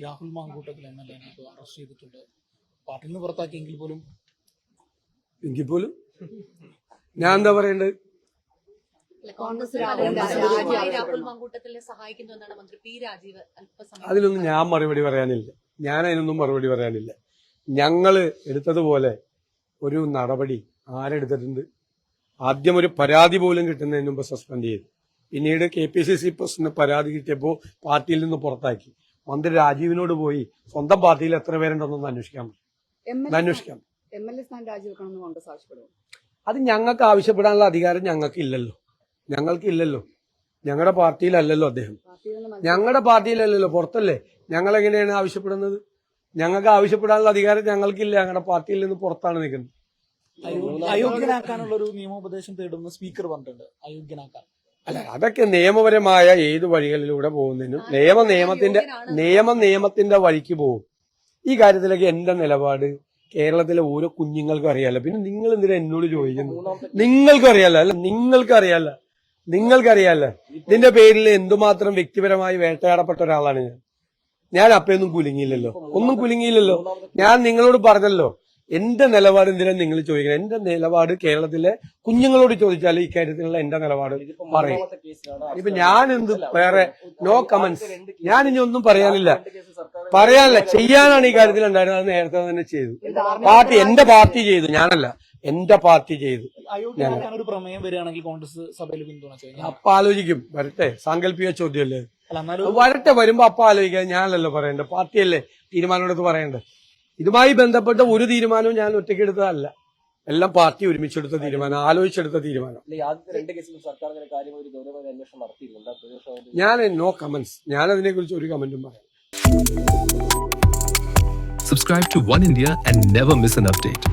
Rahul Mamkootathil M L A ഇപ്പോൾ arrest ചെയ്തിട്ടുണ്ട്. പാർട്ടിയിൽ നിന്ന് പുറത്താക്കിയെങ്കിൽ പോലും എങ്കിൽ പോലും? ഞാൻ എന്താ പറയണ്ടത് അതിലൊന്നും ഞാൻ മറുപടി പറയാനില്ല. ഞാൻ അതിനൊന്നും മറുപടി പറയാനില്ല. ഞങ്ങൾ എടുത്തതുപോലെ ഒരു നടപടി ആരെടുത്തിട്ടുണ്ട്? ആദ്യം ഒരു പരാതി പോലും കിട്ടുന്നതിന് മുമ്പ് സസ്പെൻഡ് ചെയ്തു. പിന്നീട് K P C C president പരാതി കിട്ടിയപ്പോൾ പാർട്ടിയിൽ നിന്ന് പുറത്താക്കി. മന്ത്രി രാജീവിനോട് പോയി സ്വന്തം പാർട്ടിയിൽ എത്ര പേരുണ്ടെന്നൊന്ന് അന്വേഷിക്കാൻ അന്വേഷിക്കാം. അത് ഞങ്ങൾക്ക് ആവശ്യപ്പെടാനുള്ള അധികാരം ഞങ്ങൾക്ക് ഇല്ലല്ലോ ഞങ്ങൾക്ക് ഇല്ലല്ലോ ഞങ്ങളുടെ പാർട്ടിയിലല്ലല്ലോ അദ്ദേഹം. ഞങ്ങളുടെ പാർട്ടിയിലല്ലല്ലോ. പുറത്തല്ലേ? ഞങ്ങൾ എങ്ങനെയാണ് ആവശ്യപ്പെടുന്നത്? ഞങ്ങൾക്ക് ആവശ്യപ്പെടാനുള്ള അധികാരം ഞങ്ങൾക്കില്ല. ഞങ്ങളുടെ പാർട്ടിയിൽ നിന്ന് പുറത്താണ് നിൽക്കുന്നത്. അയോഗ്യനാക്കാനുള്ള ഒരു നിയമോപദേശം തേടുന്ന സ്പീക്കർ പറഞ്ഞിട്ടുണ്ട്. അയോഗ്യനാക്കാൻ. അല്ല അതൊക്കെ നിയമപരമായ ഏത് വഴികളിലൂടെ പോകുന്നതിനും നിയമ നിയമത്തിന്റെ നിയമ നിയമത്തിന്റെ വഴിക്ക് പോകും. ഈ കാര്യത്തിലൊക്കെ എന്റെ നിലപാട്? കേരളത്തിലെ ഓരോ കുഞ്ഞുങ്ങൾക്കും അറിയാലോ. പിന്നെ നിങ്ങൾ എന്തിനാ എന്നോട് ചോദിക്കുന്നു? നിങ്ങൾക്കും അറിയാലോ അല്ല നിങ്ങൾക്ക് അറിയാലോ നിങ്ങൾക്കറിയാലോ. ഇതിന്റെ പേരിൽ എന്തുമാത്രം വ്യക്തിപരമായി വേട്ടയാടപ്പെട്ട ഒരാളാണ് ഞാൻ. ഞാൻ അപ്പയൊന്നും കുലുങ്ങിയില്ലല്ലോ. ഒന്നും കുലുങ്ങിയില്ലല്ലോ. ഞാൻ നിങ്ങളോട് പറഞ്ഞല്ലോ. എന്റെ നിലപാട് എന്തിനാണ് നിങ്ങൾ ചോദിക്കുന്നത്? എന്റെ നിലപാട് കേരളത്തിലെ കുഞ്ഞുങ്ങളോട് ചോദിച്ചാൽ ഇക്കാര്യത്തിലുള്ള എന്റെ നിലപാട് പറയും. ഇപ്പൊ ഞാൻ എന്ത് വേറെ നോ കമന്റ്സ് ഞാൻ ഇനി ഒന്നും പറയാനില്ല. പറയാനില്ല. ചെയ്യാനാണ് ഈ കാര്യത്തിൽ ഉണ്ടായിരുന്നത് അത് നേരത്തെ തന്നെ ചെയ്തു. പാർട്ടി എന്റെ പാർട്ടി ചെയ്തു. ഞാനല്ല. എന്റെ പാർട്ടി ചെയ്തു. ഒരു പ്രമേയം വരികയാണെങ്കിൽ കോൺഗ്രസ് സഭയിൽ പിന്തുണച്ചു കഴിഞ്ഞാൽ അപ്പൊ ആലോചിക്കും. വരട്ടെ. സാങ്കല്പിക ചോദ്യമല്ലേ? വരട്ടെ. വരുമ്പോ അപ്പൊ ആലോചിക്കാൻ ഞാനല്ലല്ലോ പറയണ്ടേ പാർട്ടിയല്ലേ തീരുമാനം എടുത്ത് പറയണ്ടത്. ഇതുമായി ബന്ധപ്പെട്ട ഒരു തീരുമാനവും ഞാൻ ഒറ്റയ്ക്ക് എടുത്തതല്ല. എല്ലാം പാർട്ടി ഒരുമിച്ചെടുത്ത തീരുമാനം ആലോചിച്ചെടുത്ത തീരുമാനം. ഞാൻ നോ കമന്റ്സ്. ഞാൻ അതിനെ കുറിച്ച് ഒരു കമന്റും പറയാം. Subscribe to One India and never miss an update.